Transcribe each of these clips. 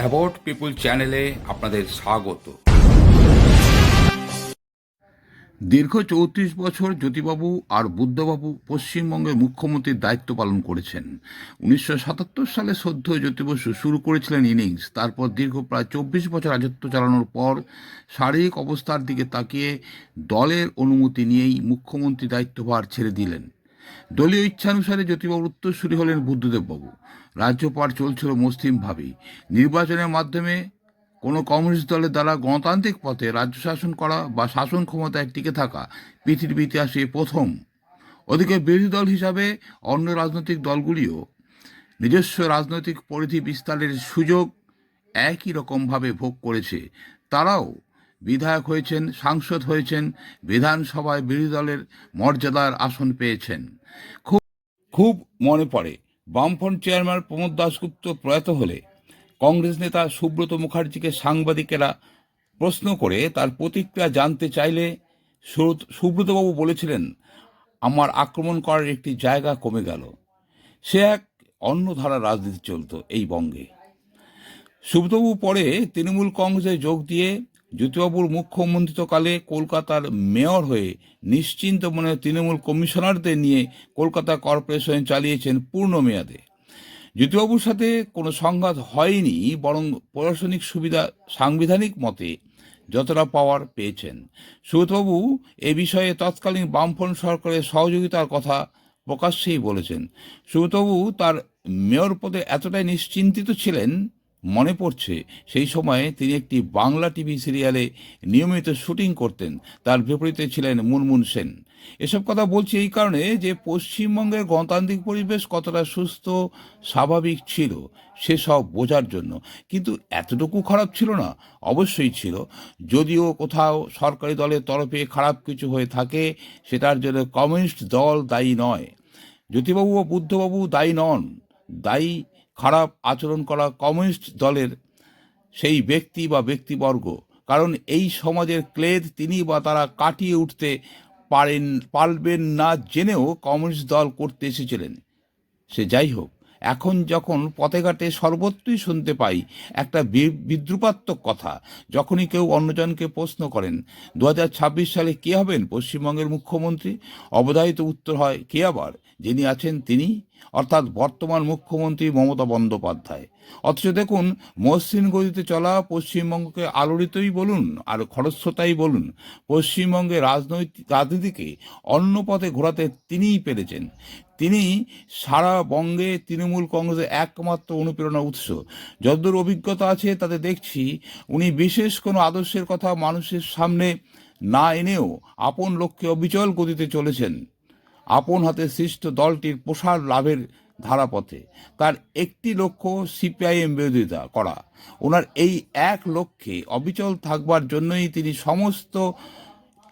About পিপুল চ্যানেলে আপনাদের স্বাগত। দীর্ঘ চৌত্রিশ বছর জ্যোতিবাবু আর বুদ্ধবাবু পশ্চিমবঙ্গের মুখ্যমন্ত্রীর দায়িত্ব পালন করেছেন। উনিশশো সাতাত্তর সালে সদ্য জ্যোতিবসু শুরু করেছিলেন ইনিংস। তারপর দীর্ঘ প্রায় চব্বিশ বছর রাজত্ব চালানোর পর শারীরিক অবস্থার দিকে তাকিয়ে দলের অনুমতি নিয়েই মুখ্যমন্ত্রী দায়িত্বভার ছেড়ে দিলেন। দলীয় ইচ্ছানুসারে জ্যোতিবাবুর উত্তরসূরি হলেন বুদ্ধদেববাবু। রাজ্যপাট চলছিল মসৃণভাবেই নির্বাচনের মাধ্যমে কোনো কমিউনিস্ট দলের দ্বারা গণতান্ত্রিক পথে রাজ্য শাসন করা বা শাসন ক্ষমতায় টিকে থাকা পৃথিবীর ইতিহাসে প্রথম। ওদিকে বিরোধী দল হিসাবে অন্য রাজনৈতিক দলগুলিও নিজস্ব রাজনৈতিক পরিধি বিস্তারের সুযোগ একই রকমভাবে ভোগ করেছে। তারাও বিধায়ক হয়েছেন, সাংসদ হয়েছেন, বিধানসভায় বিরোধী দলের মর্যাদার আসন পেয়েছেন। খুব খুব মনে পড়ে বামফ্রন্ট চেয়ারম্যান প্রমোদ দাশগুপ্ত প্রয়াত হলে কংগ্রেস নেতা সুব্রত মুখার্জিকে সাংবাদিকেরা প্রশ্ন করে তার প্রতিক্রিয়া জানতে চাইলে সুব্রতবাবু বলেছিলেন, আমার আক্রমণ করার একটি জায়গা কমে গেল। সে এক অন্য ধারা রাজনীতি চলতো এই বঙ্গে। সুব্রতবাবু পরে তৃণমূল কংগ্রেসে যোগ দিয়ে জ্যোতিবাবুর মুখ্যমন্ত্রিত্বকালে কলকাতার মেয়র হয়ে নিশ্চিন্ত মনে তৃণমূল কমিশনারদের নিয়ে কলকাতা কর্পোরেশন চালিয়েছেন পূর্ণ মেয়াদে। জ্যোতিবাবুর সাথে কোনো সংঘাত হয়নি, বরং প্রশাসনিক সুবিধা সাংবিধানিক মতে যতটা পাওয়ার পেয়েছেন। সুব্রতবাবু এ বিষয়ে তৎকালীন বামফ্রন্ট সরকারের সহযোগিতার কথা প্রকাশ্যেই বলেছেন। সুব্রতবাবু তার মেয়র পদে এতটাই নিশ্চিন্তিত ছিলেন মনে পড়ছে, সেই সময়ে তিনি একটি বাংলা টিভি সিরিয়ালে নিয়মিত শুটিং করতেন। তার বিপরীতে ছিলেন মুনমুন সেন। এসব কথা বলছি এই কারণে যে পশ্চিমবঙ্গের গণতান্ত্রিক পরিবেশ কতটা সুস্থ, স্বাভাবিক ছিল সেসব বোঝার জন্য। কিন্তু এতটুকু খারাপ ছিল না, অবশ্যই ছিল। যদিও কোথাও সরকারি দলের তরফে খারাপ কিছু হয়ে থাকে, সেটার জন্য কমিউনিস্ট দল দায়ী নয়। জ্যোতিবাবু ও বুদ্ধবাবু দায়ী নন, দায়ী খারাপ আচরণ করা কমিউনিস্ট দলের সেই ব্যক্তি বা ব্যক্তিবর্গ। কারণ এই সমাজের ক্লেদ তিনি বা তারা কাটিয়ে উঠতে পারেন, পারবেন না জেনেও কমিউনিস্ট দল করতে এসেছিলেন। সে যাই হোক, এখন যখন পথে ঘাটে সর্বত্রই শুনতে পাই একটা বিদ্রুপাত্মক কথা, যখনই কেউ অন্যজনকে প্রশ্ন করেন দু হাজার ছাব্বিশ সালে কে হবেন? পশ্চিমবঙ্গের মুখ্যমন্ত্রী, অবধারিত উত্তর হয়, কে আবার? যিনি আছেন তিনি অর্থাৎ বর্তমান মুখ্যমন্ত্রী মমতা বন্দ্যোপাধ্যায়। অথচ দেখুন, মসৃণ গতিতে চলা পশ্চিমবঙ্গকে আলোড়িতই বলুন আর খরস্রোতাই বলুন পশ্চিমবঙ্গে রাজনৈতিক, রাজনীতিকে অন্য পথে ঘোরাতে তিনিই পেরেছেন। তিনি সারা বঙ্গে তৃণমূল কংগ্রেসের একমাত্র অনুপ্রেরণা উৎস। যতদূর অভিজ্ঞতা আছে তাতে দেখছি, উনি বিশেষ কোনো আদর্শের কথা মানুষের সামনে না এনেও আপন লক্ষ্যে অবিচল গতিতে চলেছেন। আপন হাতে সৃষ্ট দলটির প্রসার লাভের ধারাপথে। তার একটি লক্ষ্য সিপিআইএম বিরোধিতা করা। ওনার এই এক লক্ষ্যে অবিচল থাকবার জন্যই তিনি সমস্ত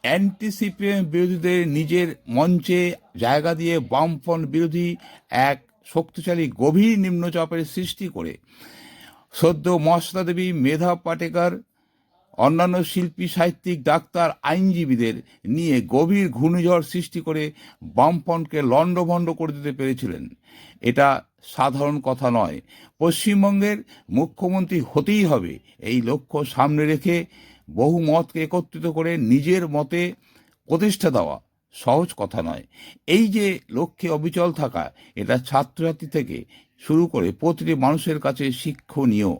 অ্যান্টি সিপিএম বিরোধীদের নিজের মঞ্চে জায়গা দিয়ে বামফ্রন্ট বিরোধী এক শক্তিশালী গভীর নিম্নচাপের সৃষ্টি করে। সদ্য মহাশ্বেতা দেবী মেধা পাটেকর অন্যান্য শিল্পী, সাহিত্যিক, ডাক্তার, আইনজীবীদের নিয়ে গভীর ঘূর্ণিঝড় সৃষ্টি করে বামপনকে লণ্ডভণ্ড করে দিতে পেরেছিলেন। এটা সাধারণ কথা নয়। পশ্চিমবঙ্গের মুখ্যমন্ত্রী হতেই হবে এই লক্ষ্য সামনে রেখে বহু মতকে একত্রিত করে নিজের মতে প্রতিষ্ঠা দেওয়া সহজ কথা নয়। এই যে লক্ষ্যে অবিচল থাকা, এটা ছাত্রছাত্রী থেকে শুরু করে প্রতিটি মানুষের কাছে শিক্ষণীয়।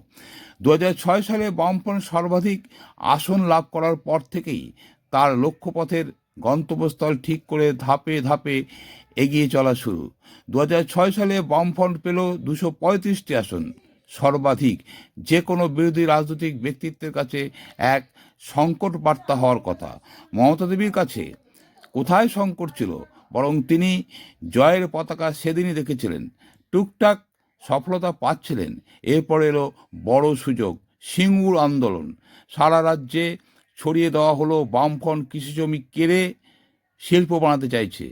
দু সালে বামফ্রন্ট সর্বাধিক আসন লাভ করার পর থেকেই তার লক্ষ্যপথের গন্তব্যস্থল ঠিক করে ধাপে ধাপে এগিয়ে চলা শুরু। দু সালে বামফ্রন্ট পেল দুশো পঁয়ত্রিশটি আসন। সর্বাধিক যে কোনো বিরোধী রাজনৈতিক ব্যক্তিত্বের কাছে এক সংকট বার্তা হওয়ার কথা। মমতা দেবীর কাছে কোথায় সংকট ছিল? বরং তিনি জয়ের পতাকা সেদিনই দেখেছিলেন। টুকটাক সফলতা পাচ্ছিলেন। এরপর এলো বড় সুযোগ, সিঙ্গুর আন্দোলন। সারা রাজ্যে ছড়িয়ে দেওয়া হলো কৃষি জমি কেড়ে শিল্প বানাতে চাইছে।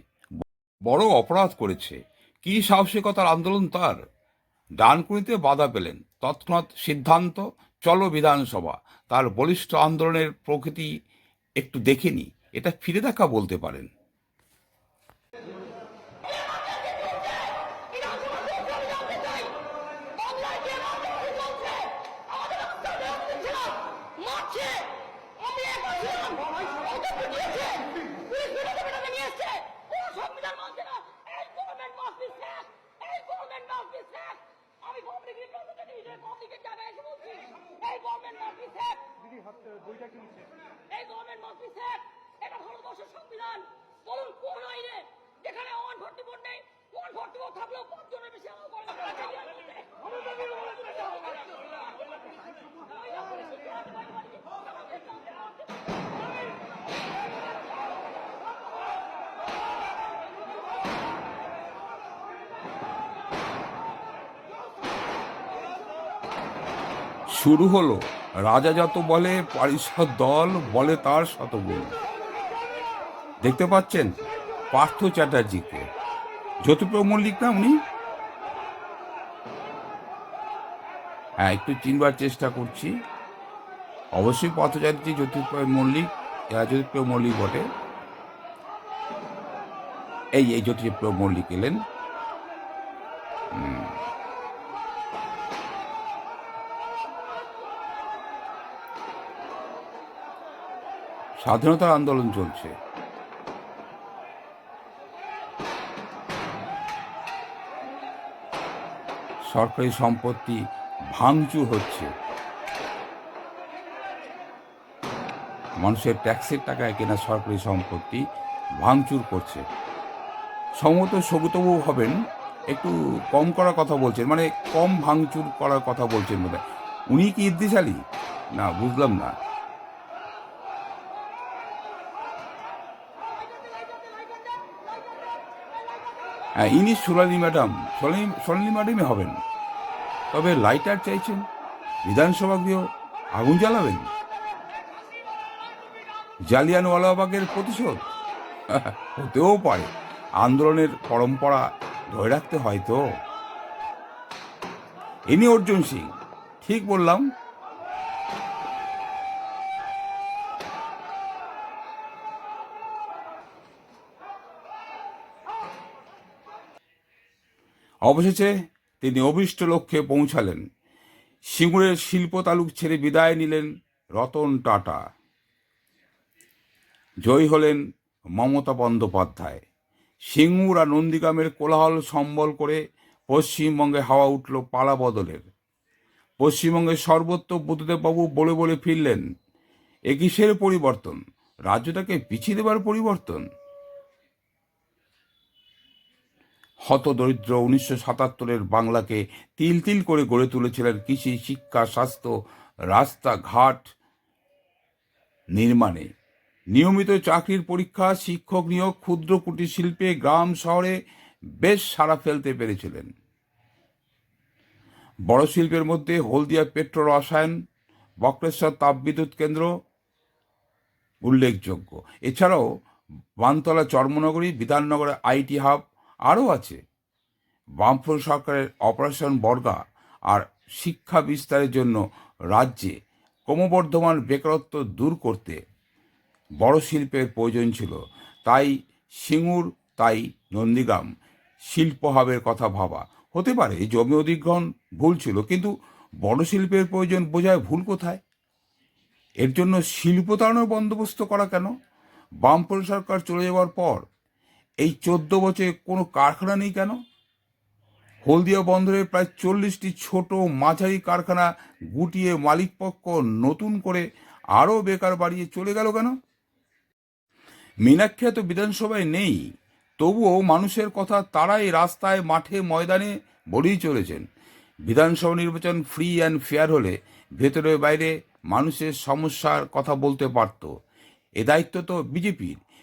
বড় অপরাধ করেছে। কি সাহসিকতার আন্দোলন তার। ডানকুনিতে বাধা পেলেন। তৎক্ষণাৎ সিদ্ধান্ত, চলো বিধানসভা। তার বলিষ্ঠ আন্দোলনের প্রকৃতি একটু দেখেনি এটা ফিরে দেখা বলতে পারেন বাংলায় যে রাজনীতি চলছে, আমাদের পাবলিক রিপ্রেজেন্টেটিভ পাবলিকের জায়গায় এসে বলছি এই গভর্নমেন্ট মাস্ট বি দিদি হাত বইটা কি এই গভর্নমেন্ট মাস্ট বি এটা ভারতবর্ষের সংবিধান। বলুন কোন আইনে যেখানে ফর্টি ফোর নেই ওয়ান ভর্তি ফোর থাকলেও পাঁচজনের বেশি আমার শুরু হলো। রাজা যত বলে, পারিষদ দল বলে তার শতগুণ। দেখতে পাচ্ছেন পার্থ চ্যাটার্জিকে। জ্যোতিপ্রভ মল্লিক না উনি। হ্যাঁ একটু চিনবার চেষ্টা করছি। অবশ্যই পার্থ চ্যাটার্জি জ্যোতিপ্রভ মল্লিক এরা জ্যোতিপ্রভ মল্লিক বটে। এই এই জ্যোতিপ্রভ মল্লিক এলেন স্বাধীনতা আন্দোলন চলছে। সরকারি সম্পত্তি ভাঙচুর হচ্ছে। মানুষের ট্যাক্সের টাকায় কেনা সরকারি সম্পত্তি ভাঙচুর করছে। সম্ভবত সবুতবু হবেন, একটু কম করার কথা বলছেন মানে কম ভাঙচুর করার কথা বলছেন বোধ উনি কি ইদ্দিশালী না, বুঝলাম না। ইনি সোনালী ম্যাডাম। সোনালী সোনালী ম্যাডামই হবেন। তবে লাইটার চাইছেন? বিধানসভা গৃহ আগুন জ্বালাবেন? জালিয়ানওয়ালাবাগের প্রতিশোধ? হতেও পারে। আন্দোলনের পরম্পরা ধরে রাখতে হয় তো। ইনি অর্জুন সিং। ঠিক বললাম অবশেষে তিনি অভিষ্ট লক্ষ্যে পৌঁছালেন। সিঙ্গুরের শিল্প তালুক ছেড়ে বিদায় নিলেন রতন টাটা। জয়ী হলেন মমতা বন্দ্যোপাধ্যায়। সিঙ্গুর আর নন্দীগ্রামের কোলাহল সম্বল করে পশ্চিমবঙ্গে হাওয়া উঠল পালা বদলের। পশ্চিমবঙ্গের সর্বত্র বুদ্ধদেববাবু বলে বলে ফিরলেন, এ কিসের পরিবর্তন? রাজ্যটাকে পিছিয়ে দেবার পরিবর্তন? হতদরিদ্র উনিশশো সাতাত্তরের বাংলাকে তিল তিল করে গড়ে তুলেছিলেন কৃষি, শিক্ষা, স্বাস্থ্য, রাস্তাঘাট নির্মাণে। নিয়মিত চাকরির পরীক্ষা, শিক্ষক নিয়োগ, ক্ষুদ্র কুটির শিল্পে গ্রাম শহরে বেশ সাড়া ফেলতে পেরেছিলেন। বড় শিল্পের মধ্যে হলদিয়া পেট্রো রসায়ন, বক্রেশ্বর তাপবিদ্যুৎ কেন্দ্র উল্লেখযোগ্য। এছাড়াও বানতলা চর্মনগরী বিধাননগরে আইটি হাব আরও আছে। বামফ্রন্ট সরকারের অপারেশন বর্গা আর শিক্ষা বিস্তারের জন্য রাজ্যে ক্রমবর্ধমান বেকারত্ব দূর করতে বড় শিল্পের প্রয়োজন ছিল। তাই সিঙ্গুর, তাই নন্দীগ্রাম শিল্প হাবের কথা ভাবা। হতে পারে এই জমি অধিগ্রহণ ভুল ছিল, কিন্তু বড় শিল্পের প্রয়োজন বোঝায় ভুল কোথায়? এর জন্য শিল্প তাড়ানোর বন্দোবস্ত করা কেন? বামফ্রন্ট সরকার চলে যাওয়ার পর এই চোদ্দ বছরে কোনো কারখানা নেই কেন? হলদিয়া বন্দরের প্রায় চল্লিশটি ছোট মাঝারি কারখানা গুটিয়ে মালিকপক্ষ নতুন করে আরও বেকার বাড়িয়ে চলে গেল কেন? মীনাক্ষী তো বিধানসভায় নেই, তবুও মানুষের কথা তারাই রাস্তায় মাঠে ময়দানে বলেই চলেছেন। বিধানসভা নির্বাচন ফ্রি অ্যান্ড ফেয়ার হলে ভেতরে বাইরে মানুষের সমস্যার কথা বলতে পারত। এ দায়িত্ব তো বিজেপির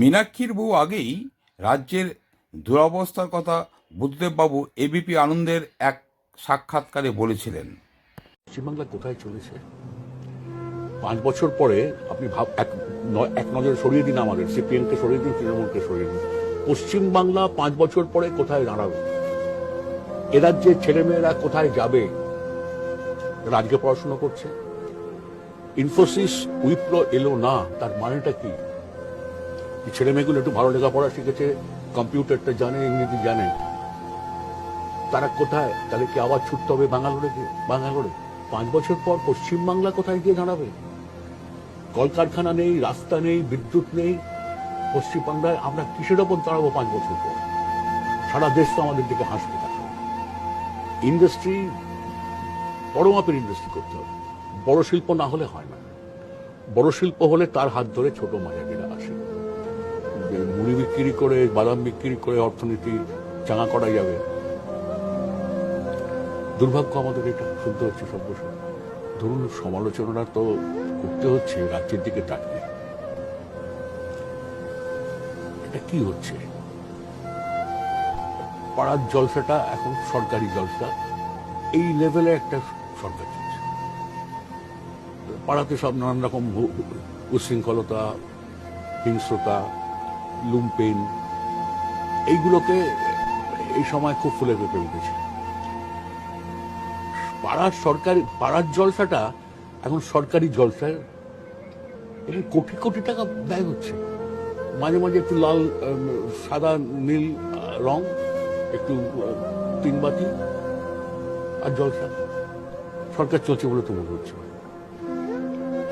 মীনাক্ষীর বউ আগেই রাজ্যের দুরবস্থার কথা বুদ্ধদেববাবু এবিপি আনন্দের এক সাক্ষাৎকারে বলেছিলেন। পশ্চিমবাংলা কোথায় চলেছে? পাঁচ বছর পরে আপনি ভাব, এক এক নজরে সরিয়ে দিন আমাদের, সিপিএমকে সরিয়ে দিন, তৃণমূলকে সরিয়ে দিন। পশ্চিমবাংলা পাঁচ বছর পরে কোথায় দাঁড়াবে? এ রাজ্যের ছেলেমেয়েরা কোথায় যাবে? আজকে পড়াশোনা করছে? ইনফোসিস উইপ্রো এলো না, তার মানেটা কি? ছেলে মেয়েগুলো একটু ভালো লেখাপড়া শিখেছে, কম্পিউটারটা জানে, ইংরেজি জানে। তারা কোথায়? তাহলে কি আবার ছুটতে হবে বাঙ্গালোরে বাঙ্গালোরে? পাঁচ বছর পর পশ্চিমবাংলা কোথায় গিয়ে দাঁড়াবে? কলকারখানা নেই, রাস্তা নেই, বিদ্যুৎ নেই। পশ্চিমবাংলায় আমরা কিসের ওপর দাঁড়াবো পাঁচ বছর পর? সারা দেশ তো আমাদের দিকে হাসবে তখন ইন্ডাস্ট্রি, বড় মাপের ইন্ডাস্ট্রি করতে হবে। বড় শিল্প না হলে হয় না। বড় শিল্প হলে তার হাত ধরে ছোট যে মুড়ি বিক্রি করে, বাদাম বিক্রি করে অর্থনীতি চাঙা করা যাবে। দুর্ভাগ্য আমাদের এটা শুনতে হচ্ছে বছর। ধরুন, সমালোচনাটা তো করতে হচ্ছে, রাজ্যের দিকে তাকিয়ে। এটা কি হচ্ছে? পাড়ার জলসাটা এখন সরকারি জলসা। এই লেভেলে একটা সরকার চলছে। পাড়াতে সব নানান রকম উচ্ছৃঙ্খলতা হিংস্রতা লুম্পেন, এইগুলোকে এই সময় খুব ফুলে পেঁপে উঠেছে। পাড়ার সরকারি, পাড়ার জলসাটা এখন সরকারি জলসায় এখানে কোটি কোটি টাকা ব্যয় হচ্ছে। মাঝে মাঝে একটু লাল সাদা, নীল রং, একটু তিনবাতি আর জলসা। সরকার চলছে বলে তো মনে হচ্ছে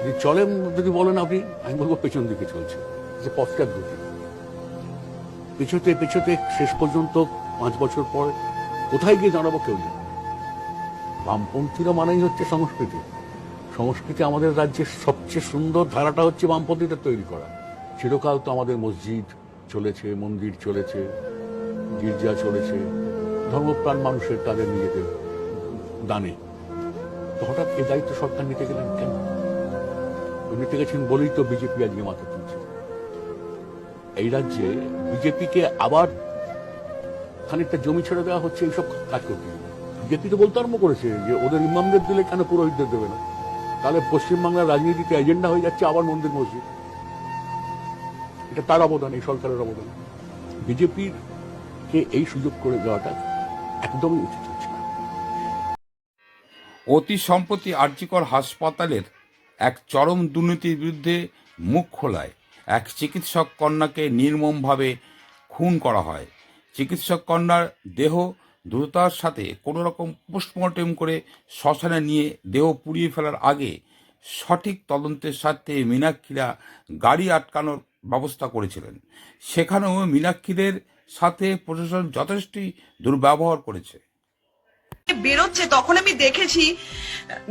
যদি চলেন, যদি বলেন আপনি, আমি বলব পেছন দিকে চলছে। যে পশ্চাৎ গতি। পেছোতে পেছোতে শেষ পর্যন্ত পাঁচ বছর পর কোথায় গিয়ে দাঁড়াবো কেউ জানে বামপন্থীরা মানেই হচ্ছে সংস্কৃতি। সংস্কৃতি আমাদের রাজ্যের সবচেয়ে সুন্দর ধারাটা হচ্ছে বামপন্থীদের তৈরি করা। চিরকাল তো আমাদের মসজিদ চলেছে, মন্দির চলেছে, গির্জা চলেছে। ধর্মপ্রাণ মানুষের তাদের নিজেদের দানে। হঠাৎ এ দায়িত্ব সরকার নিতে গেলেন কেন? নিতে গেছেন বলেই তো বিজেপি আজকে মাথা এই রাজ্যে বিজেপিকে আবার খানিকটা জমি ছেড়ে দেওয়া হচ্ছে এইসব কাজ করতে। বিজেপি তো বলতে আরম্ভ করেছে যে ওদের ইমামদের দিলে কেন পুরোহিতদের দেবে না? তাহলে পশ্চিমবাংলার রাজনীতিতে এজেন্ডা হয়ে যাচ্ছে আবার মন্দির মসজিদ। এটা তার অবদান, এই সরকারের অবদান। বিজেপির কে এই সুযোগ করে দেওয়াটা একদমই উচিত অতি সম্প্রতি আর্যিকর হাসপাতালের এক চরম দুর্নীতির বিরুদ্ধে মুখ খোলায় এক চিকিৎসক কন্যাকে নির্মমভাবে খুন করা হয়। চিকিৎসক কন্যার দেহ দ্রুততার সাথে কোনো রকম পোস্টমর্টেম করে শ্মশানে নিয়ে দেহ পুড়িয়ে ফেলার আগে সঠিক তদন্তের স্বার্থে মীনাক্ষীরা গাড়ি আটকানোর ব্যবস্থা করেছিলেন। সেখানেও মীনাক্ষীদের সাথে প্রশাসন যথেষ্টই দুর্ব্যবহার করেছে। বেরোচ্ছে, তখন আমি দেখেছি,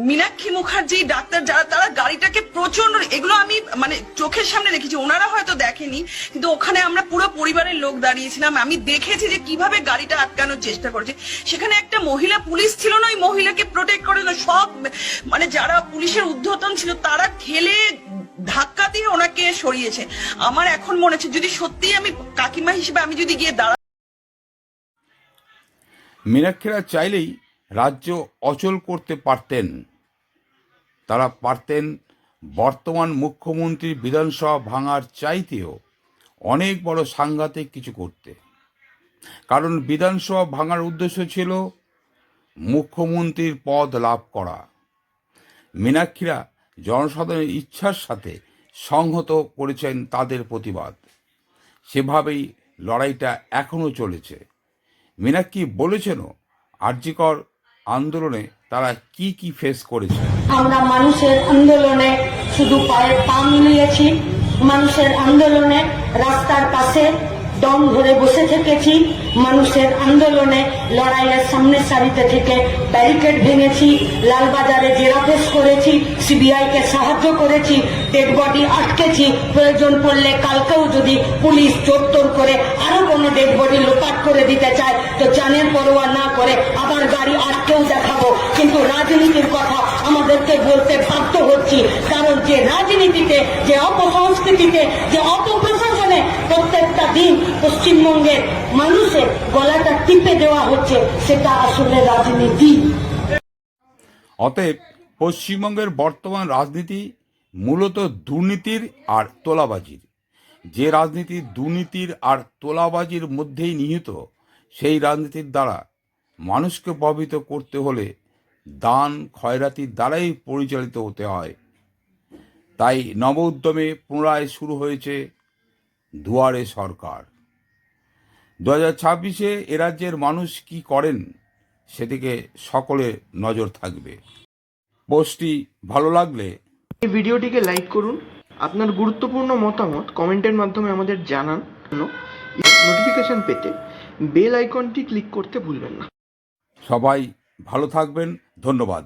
মীনাক্ষী মুখার্জি, ডাক্তার যারা, তারা গাড়িটাকে প্রচণ্ড এগুলো আমি মানে চোখের সামনে দেখেছি। ওনারা হয়তো দেখেনি, কিন্তু ওখানে আমরা পুরো পরিবারের লোক দাঁড়িয়েছিলাম। আমি দেখেছি যে কীভাবে গাড়িটা আটকানোর চেষ্টা করেছে। সেখানে একটা মহিলা পুলিশ ছিল না, ওই মহিলাকে প্রোটেক্ট করে না সব মানে যারা পুলিশের ঊর্ধ্বতন ছিল, তারা খেলে ধাক্কা দিয়ে ওনাকে সরিয়েছে। আমার এখন মনে হচ্ছে, যদি সত্যি আমি কাকিমা হিসেবে আমি যদি গিয়ে দাঁড়া মীনাক্ষীরা চাইলেই রাজ্য অচল করতে পারতেন। তারা পারতেন বর্তমান মুখ্যমন্ত্রীর বিধানসভা ভাঙার চাইতেও অনেক বড় সাংঘাতিক কিছু করতে। কারণ বিধানসভা ভাঙার উদ্দেশ্য ছিল মুখ্যমন্ত্রীর পদ লাভ করা। মীনাক্ষীরা জনসাধারণের ইচ্ছার সাথে সংহত করেছেন তাদের প্রতিবাদ। সেভাবেই লড়াইটা এখনও চলেছে। মীনাক্ষী বলেছেনও আর্যিকর আন্দোলনে তারা কি কি ফেস করেছে? আমরা মানুষের আন্দোলনে শুধু পায়ে পা মিলিয়েছি মানুষের আন্দোলনে রাস্তার পাশে দম ধরে বসে থেকেছি, মানুষের আন্দোলনে লড়াইয়ের সামনের সারিতে থেকে ব্যারিকেড ভেঙেছি, লালবাজারে জেরাফেস করেছি সিবিআই কে সাহায্য করেছি ডেড বডি আটকেছি, প্রয়োজন পড়লে কালকেও যদি পুলিশ চোরতোর করে আরও কোনো ডেড বডি লোপাট করে দিতে চায়, তো জানের পরোয়া না করে আবার গাড়ি দেখাবো কিন্তু রাজনীতির কথা আমাদেরকে বলতে বাধ্য হচ্ছি। কারণ যে রাজনীতিতে, যে অপসংস্কৃতিতে, যে অপপ্রশাসনে প্রত্যেকটা দিন পশ্চিমবঙ্গের মানুষের গলাটা টিপে দেওয়া হচ্ছে, সেটা আসলে রাজনীতি। অতএব পশ্চিমবঙ্গের বর্তমান রাজনীতি মূলত দুর্নীতির আর তোলাবাজির। যে রাজনীতি দুর্নীতির আর তোলাবাজির মধ্যেই নিহিত, সেই রাজনীতির দ্বারা মানুষকে প্রভাবিত করতে হলে দান খয়রাতির দ্বারাই পরিচালিত হতে হয়। তাই নব উদ্যমে পুনরায় শুরু হয়েছে দুয়ারে সরকার। দু হাজার ছাব্বিশে এ রাজ্যের মানুষ কি করেন সেদিকে সকলে নজর থাকবে। পোস্টটি ভালো লাগলে এই ভিডিওটিকে লাইক করুন। আপনার গুরুত্বপূর্ণ মতামত কমেন্টের মাধ্যমে আমাদের জানান। নোটিফিকেশন পেতে বেল আইকনটি ক্লিক করতে ভুলবেন না। সবাই ভালো থাকবেন ধন্যবাদ।